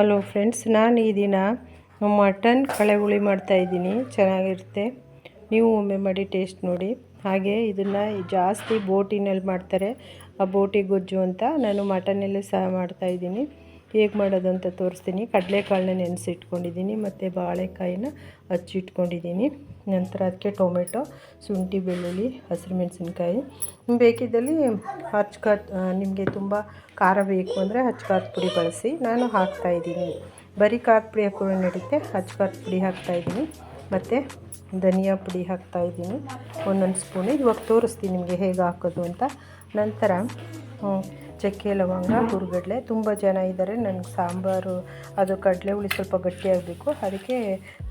Hello friends ನಾನು ಈ ದಿನ ಮಟನ್ ಕಳೆ ಹುಳಿ ಮಾಡ್ತಾಯಿದ್ದೀನಿ ಚೆನ್ನಾಗಿರುತ್ತೆ. ನೀವು ಒಮ್ಮೆ ಮಾಡಿ ಟೇಸ್ಟ್ ನೋಡಿ. ಹಾಗೆ ಇದನ್ನು ಜಾಸ್ತಿ ಬೋಟಿನಲ್ಲಿ ಮಾಡ್ತಾರೆ. ಆ ಬೋಟಿ ಗೊಜ್ಜು ಅಂತ ನಾನು ಮಟನಲ್ಲೇ ಸಹ ಮಾಡ್ತಾಯಿದ್ದೀನಿ ಹೇಗೆ ಮಾಡೋದು ಅಂತ ತೋರಿಸ್ತೀನಿ. ಕಡಲೆಕಾಳನ್ನ ನೆನೆಸಿಟ್ಕೊಂಡಿದ್ದೀನಿ, ಮತ್ತು ಬಾಳೆಕಾಯಿನ ಹಚ್ಚಿಟ್ಕೊಂಡಿದ್ದೀನಿ. ನಂತರ ಅದಕ್ಕೆ ಟೊಮೆಟೊ, ಶುಂಠಿ, ಬೆಳ್ಳುಳ್ಳಿ, ಹಸಿರು ಮೆಣಸಿನ್ಕಾಯಿ. ಬೇಕಿದ್ದಲ್ಲಿ ಹಚ್ಕ ನಿಮಗೆ ತುಂಬ ಖಾರ ಬೇಕು ಅಂದರೆ ಹಚ್ಕಾದ ಪುಡಿ ಬಳಸಿ. ನಾನು ಹಾಕ್ತಾಯಿದ್ದೀನಿ ಬರೀ ಖಾರದ ಪುಡಿ ಹಾಕಿದ್ರೆ ನಡೀತೆ ಹಚ್ಕಾದ ಪುಡಿ ಹಾಕ್ತಾಯಿದ್ದೀನಿ ಮತ್ತು ಧನಿಯಾ ಪುಡಿ ಹಾಕ್ತಾಯಿದ್ದೀನಿ ಒಂದೊಂದು ಸ್ಪೂನ್ ಇವಾಗ ತೋರಿಸ್ತೀನಿ ನಿಮಗೆ ಹೇಗೆ ಹಾಕೋದು ಅಂತ. ನಂತರ ಚಕ್ಕೆ, ಲವಂಗ, ಹುರುಗಡಲೆ ತುಂಬ ಜನ ಇದ್ದಾರೆ ನನಗೆ ಸಾಂಬಾರು, ಅದು ಕಡಲೆ ಹುಳಿ ಸ್ವಲ್ಪ ಗಟ್ಟಿಯಾಗಬೇಕು. ಅದಕ್ಕೆ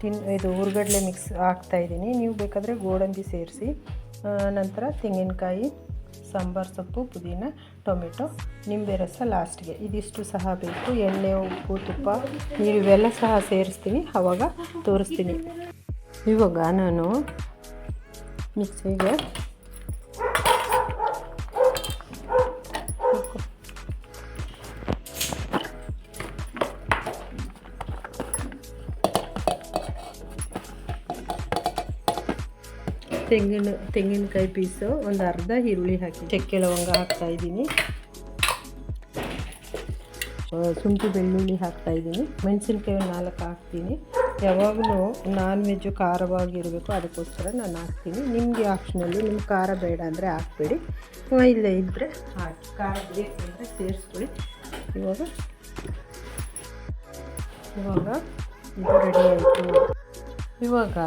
ತಿನ್, ಇದು ಹುರುಗಡಲೆ ಮಿಕ್ಸ್ ಹಾಕ್ತಾಯಿದ್ದೀನಿ ನೀವು ಬೇಕಾದರೆ ಗೋಡಂಬಿ ಸೇರಿಸಿ ನಂತರ ತೆಂಗಿನಕಾಯಿ, ಸಾಂಬಾರು ಸೊಪ್ಪು, ಪುದೀನ, ಟೊಮೆಟೊ, ನಿಂಬೆ ರಸ ಲಾಸ್ಟ್ಗೆ ಇದಿಷ್ಟು ಸಹ ಬೇಕು. ಎಣ್ಣೆ, ಉಪ್ಪು, ತುಪ್ಪ, ನೀರು ಇವೆಲ್ಲ ಸಹ ಸೇರಿಸ್ತೀನಿ. ಆವಾಗ ತೋರಿಸ್ತೀನಿ. ಇವಾಗ ನಾನು ಮಿಕ್ಸಿಗೆ ತೆಂಗಿನ, ತೆಂಗಿನಕಾಯಿ ಪೀಸು ಒಂದು ಅರ್ಧ ಈರುಳ್ಳಿ ಹಾಕಿ. ಚಕ್ಕೆ ಲವಂಗ ಹಾಕ್ತಾ ಇದ್ದೀನಿ. ಶುಂಠಿ, ಬೆಳ್ಳುಳ್ಳಿ ಹಾಕ್ತಾಯಿದ್ದೀನಿ ಮೆಣಸಿನ್ಕಾಯಿ ಒಂದು ನಾಲ್ಕು ಹಾಕ್ತೀನಿ. ಯಾವಾಗಲೂ ನಾನ್ ವೆಜ್ಜು ಖಾರವಾಗಿರಬೇಕು, ಅದಕ್ಕೋಸ್ಕರ ನಾನು ಹಾಕ್ತೀನಿ. ನಿಮಗೆ ಆಪ್ಷನಲ್ಲಿ ನಿಮ್ಗೆ ಖಾರ ಬೇಡ ಅಂದರೆ ಹಾಕ್ಬೇಡಿ. ಇಲ್ಲೇ ಇದ್ದರೆ ಹಾಕಿ. ಖಾರ ಬೇಕು ಅಂದರೆ ಸೇರಿಸ್ಕೊಳ್ಳಿ. ಇವಾಗ ಇವಾಗ ಇದು ರೆಡಿ ಆಯಿತು. ಇವಾಗ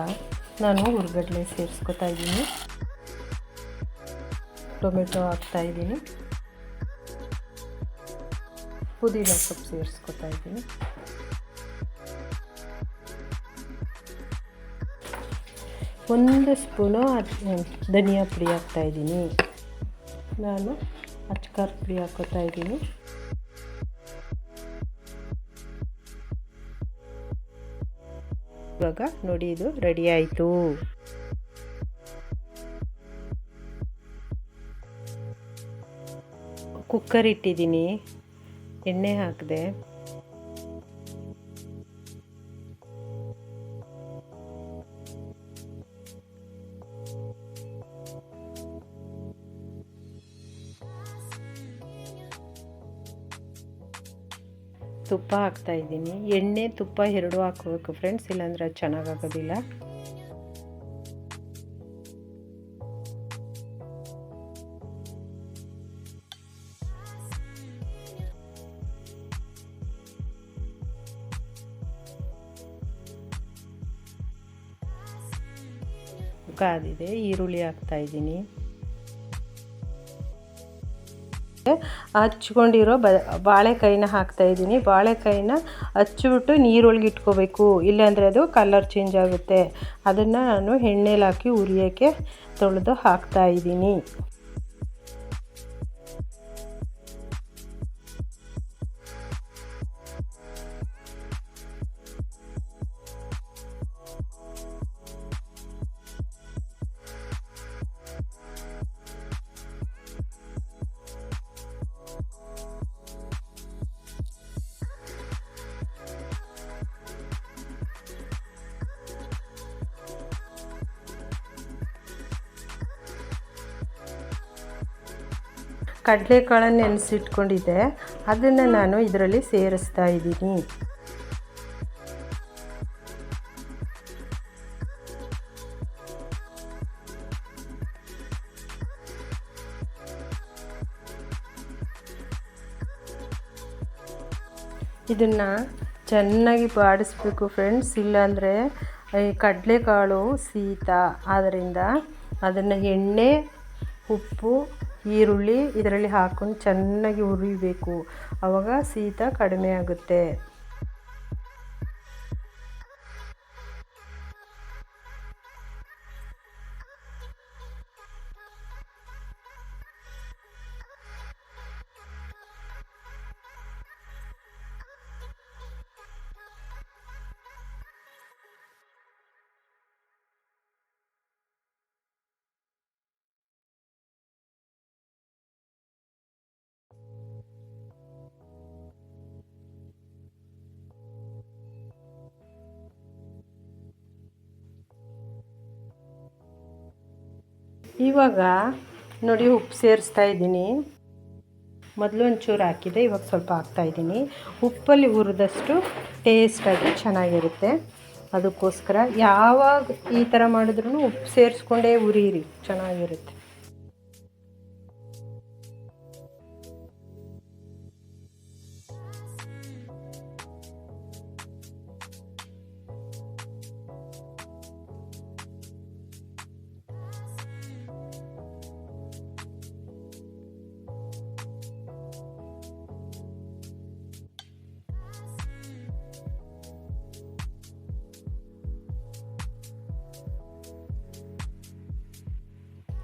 ನಾನು ಹುರ್ಗಡ್ಲೆ ಸೇರಿಸ್ಕೊತಾ ಇದ್ದೀನಿ. ಟೊಮೆಟೊ ಹಾಕ್ತಾಯಿದ್ದೀನಿ ಪುದೀನ ಸೊಪ್ಪು ಸೇರಿಸ್ಕೊತಾ ಇದ್ದೀನಿ. ಒಂದು ಸ್ಪೂನು ಧನಿಯಾ ಪುಡಿ ಹಾಕ್ತಾಯಿದ್ದೀನಿ ನಾನು ಅಚ್ಕಾರ ಪುಡಿ ಹಾಕೋತಾ ಇದ್ದೀನಿ. ಇವಾಗ ನೋಡಿ ಇದು ರೆಡಿ ಆಯಿತು. ಕುಕ್ಕರ್ ಇಟ್ಟಿದ್ದೀನಿ ಎಣ್ಣೆ ಹಾಕಿದೆ. ತುಪ್ಪ ಹಾಕ್ತಾ ಇದ್ದೀನಿ. ಎಣ್ಣೆ ತುಪ್ಪ ಎರಡು ಹಾಕಬೇಕು ಫ್ರೆಂಡ್ಸ್ ಇಲ್ಲಾಂದ್ರೆ ಅದು ಚೆನ್ನಾಗಾಗೋದಿಲ್ಲ. ಕಾದಿದೆ ಈರುಳ್ಳಿ ಹಾಕ್ತಾ ಹಚ್ಕೊಂಡಿರೋ ಬ, ಬಾಳೆಕಾಯಿನ ಹಾಕ್ತಾಯಿದ್ದೀನಿ ಬಾಳೆಕಾಯಿನ ಹಚ್ಚಿಬಿಟ್ಟು ನೀರೊಳಗೆ ಇಟ್ಕೋಬೇಕು. ಇಲ್ಲಾಂದರೆ ಅದು ಕಲರ್ ಚೇಂಜ್ ಆಗುತ್ತೆ. ಅದನ್ನು ನಾನು ಎಣ್ಣೆಲಿ ಹಾಕಿ ಉರಿಯೋಕ್ಕೆ ತೊಳೆದು ಹಾಕ್ತಾಯಿದ್ದೀನಿ ಕಡಲೆಕಾಳನ್ನು ನೆನೆಸಿಟ್ಕೊಂಡಿದ್ದೆ. ಅದನ್ನು ನಾನು ಇದರಲ್ಲಿ ಸೇರಿಸ್ತಾ ಇದ್ದೀನಿ. ಇದನ್ನು ಚೆನ್ನಾಗಿ ಬಾಡಿಸ್ಬೇಕು ಫ್ರೆಂಡ್ಸ್. ಇಲ್ಲಾಂದರೆ ಈ ಕಡಲೆಕಾಳು ಶೀತ. ಆದ್ದರಿಂದ ಅದನ್ನು ಎಣ್ಣೆ, ಉಪ್ಪು ಈರುಳ್ಳಿ ಇದರಲ್ಲಿ ಹಾಕೊಂಡು ಚೆನ್ನಾಗಿ ಹುರಿಬೇಕು. ಆವಾಗ ಶೀತ ಕಡಿಮೆ ಆಗುತ್ತೆ. ಇವಾಗ ನೋಡಿ ಉಪ್ಪು ಸೇರಿಸ್ತಾ ಇದ್ದೀನಿ. ಮೊದಲು ಒಂಚೂರು ಹಾಕಿದೆ, ಇವಾಗ ಸ್ವಲ್ಪ ಹಾಕ್ತಾಯಿದ್ದೀನಿ ಉಪ್ಪಲ್ಲಿ ಹುರಿದಷ್ಟು ಟೇಸ್ಟಾಗಿ ಚೆನ್ನಾಗಿರುತ್ತೆ. ಅದಕ್ಕೋಸ್ಕರ ಯಾವಾಗ ಈ ಥರ ಮಾಡಿದ್ರೂ ಉಪ್ಪು ಸೇರಿಸ್ಕೊಂಡೇ ಉರಿಯಿರಿ ಚೆನ್ನಾಗಿರುತ್ತೆ.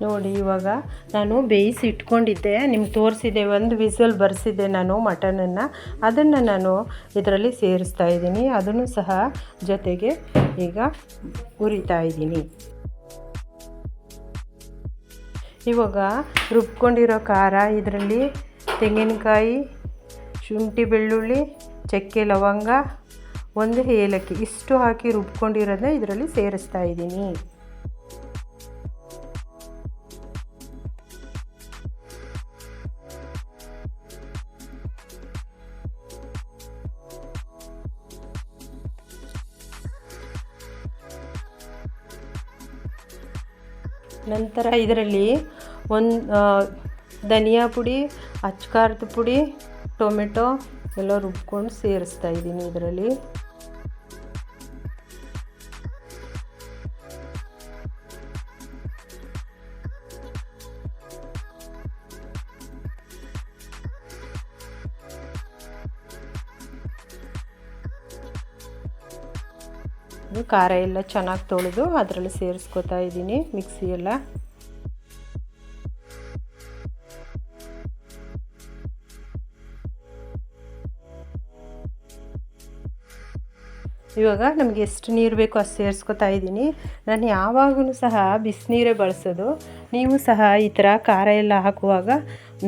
ನೋಡಿ, ಇವಾಗ ನಾನು ಬೇಯಿಸಿ ಇಟ್ಕೊಂಡಿದ್ದೆ. ನಿಮ್ಗೆ ತೋರಿಸಿದೆ, ಒಂದು ವಿಸಲ್ ಬರೆಸಿದ್ದೆ ನಾನು ಮಟನನ್ನು. ಅದನ್ನು ನಾನು ಇದರಲ್ಲಿ ಸೇರಿಸ್ತಾ ಇದ್ದೀನಿ. ಅದನ್ನು ಸಹ ಜೊತೆಗೆ ಈಗ ಉರಿತಾ ಇದ್ದೀನಿ. ಇವಾಗ ರುಬ್ಕೊಂಡಿರೋ ಖಾರ, ಇದರಲ್ಲಿ ತೆಂಗಿನಕಾಯಿ, ಶುಂಠಿ ಬೆಳ್ಳುಳ್ಳಿ, ಚಕ್ಕೆ ಲವಂಗ, ಒಂದು ಏಲಕ್ಕಿ, ಇಷ್ಟು ಹಾಕಿ ರುಬ್ಕೊಂಡಿರೋದನ್ನ ಇದರಲ್ಲಿ ಸೇರಿಸ್ತಾ ಇದ್ದೀನಿ. ನಂತರ ಇದರಲ್ಲಿ ಒಂದು ಧನಿಯಾ ಪುಡಿ ಅಚ್ಕಾರದ ಪುಡಿ ಟೊಮೆಟೊ ಎಲ್ಲ ರುಬ್ಕೊಂಡು ಸೇರಿಸ್ತಾ ಇದ್ದೀನಿ ಇದರಲ್ಲಿ. ಖಾರ ಎಲ್ಲ ಚೆನ್ನಾಗಿ ತೊಳೆದು ಅದರಲ್ಲಿ ಸೇರಿಸ್ಕೊತಾ ಇದ್ದೀನಿ ಮಿಕ್ಸಿ ಎಲ್ಲ. ಇವಾಗ ನಮಗೆ ಎಷ್ಟು ನೀರು ಬೇಕೋ ಅಷ್ಟು ಸೇರಿಸ್ಕೊತಾ ಇದ್ದೀನಿ. ನಾನು ಯಾವಾಗಲೂ ಸಹ ಬಿಸಿನೀರೇ ಬಳಸೋದು. ನೀವು ಸಹ ಈ ಥರ ಖಾರ ಎಲ್ಲ ಹಾಕುವಾಗ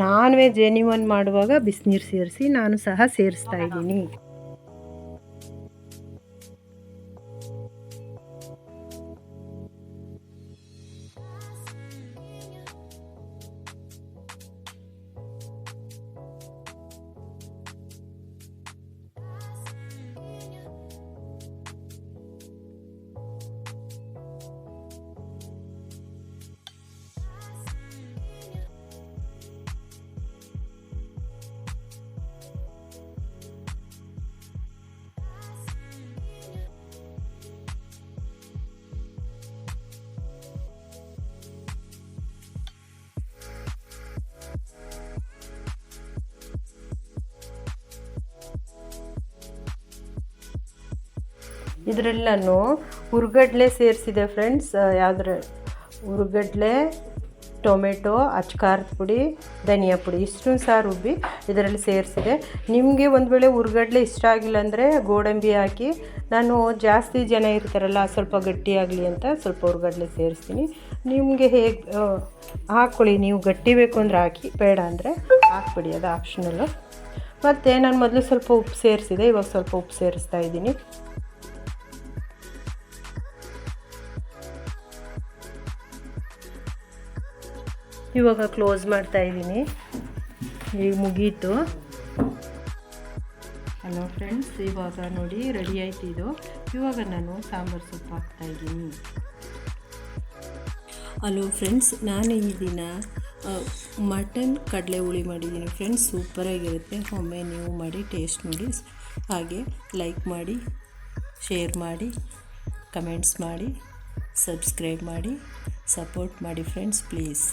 ನಾನ್ ವೆಜ್ ಎನಿವನ್ ಮಾಡುವಾಗ ಬಿಸಿನೀರು ಸೇರಿಸಿ ನಾನು ಸಹ ಸೇರಿಸ್ತಾ ಇದ್ದೀನಿ. ಇದರಲ್ಲಿ ಹುರ್ಗಡ್ಲೆ ಸೇರಿಸಿದೆ ಫ್ರೆಂಡ್ಸ್ ಯಾವುದ್ರ ಹುರ್ಗಡ್ಲೆ ಟೊಮೆಟೊ, ಅಚ್ಕಾರದ ಪುಡಿ, ಧನಿಯಾ ಪುಡಿ ಇಷ್ಟು ಸಹ ರುಬ್ಬಿ ಇದರಲ್ಲಿ ಸೇರಿಸಿದೆ. ನಿಮಗೆ ಒಂದು ವೇಳೆ ಹುರ್ಗಡ್ಲೆ ಇಷ್ಟ ಆಗಿಲ್ಲ ಅಂದರೆ ಗೋಡಂಬಿ ಹಾಕಿ. ನಾನು ಜಾಸ್ತಿ ಜನ ಇರ್ತಾರಲ್ಲ, ಸ್ವಲ್ಪ ಗಟ್ಟಿಯಾಗಲಿ ಅಂತ ಸ್ವಲ್ಪ ಹುರ್ಗಡ್ಲೆ ಸೇರಿಸ್ತೀನಿ. ನಿಮಗೆ ಹೇಗೆ ಹಾಕ್ಕೊಳ್ಳಿ ನೀವು ಗಟ್ಟಿ ಬೇಕು ಅಂದರೆ ಹಾಕಿ, ಬೇಡ ಅಂದರೆ ಹಾಕ್ಬಿಡಿ, ಅದು ಆಪ್ಷನಲ್ಲು ಮತ್ತು ನಾನು ಮೊದಲು ಸ್ವಲ್ಪ ಉಪ್ಪು ಸೇರಿಸಿದೆ, ಇವಾಗ ಸ್ವಲ್ಪ ಉಪ್ಪು ಸೇರಿಸ್ತಾ ಇದ್ದೀನಿ. ಇವಾಗ ಕ್ಲೋಸ್ ಮಾಡ್ತಾ ಇದ್ದೀನಿ. ಈಗ ಮುಗೀತು. ಹಲೋ ಫ್ರೆಂಡ್ಸ್ ಇವಾಗ ನೋಡಿ ರೆಡಿ ಆಯ್ತು ಇದು. ಇವಾಗ ನಾನು ಸಾಂಬಾರು ಸೊಪ್ಪು ಹಾಕ್ತಾಯಿದ್ದೀನಿ ಹಲೋ ಫ್ರೆಂಡ್ಸ್ ನಾನು ಈ ದಿನ ಮಟನ್ ಕಡಲೆ ಹುಳಿ ಮಾಡಿದ್ದೀನಿ ಫ್ರೆಂಡ್ಸ್ ಸೂಪರಾಗಿರುತ್ತೆ ಒಮ್ಮೆ ನೀವು ಮಾಡಿ ಟೇಸ್ಟ್ ನೋಡಿ. ಹಾಗೆ ಲೈಕ್ ಮಾಡಿ ಶೇರ್ ಮಾಡಿ ಕಮೆಂಟ್ಸ್ ಮಾಡಿ ಸಬ್ಸ್ಕ್ರೈಬ್ ಮಾಡಿ ಸಪೋರ್ಟ್ ಮಾಡಿ ಫ್ರೆಂಡ್ಸ್ ಪ್ಲೀಸ್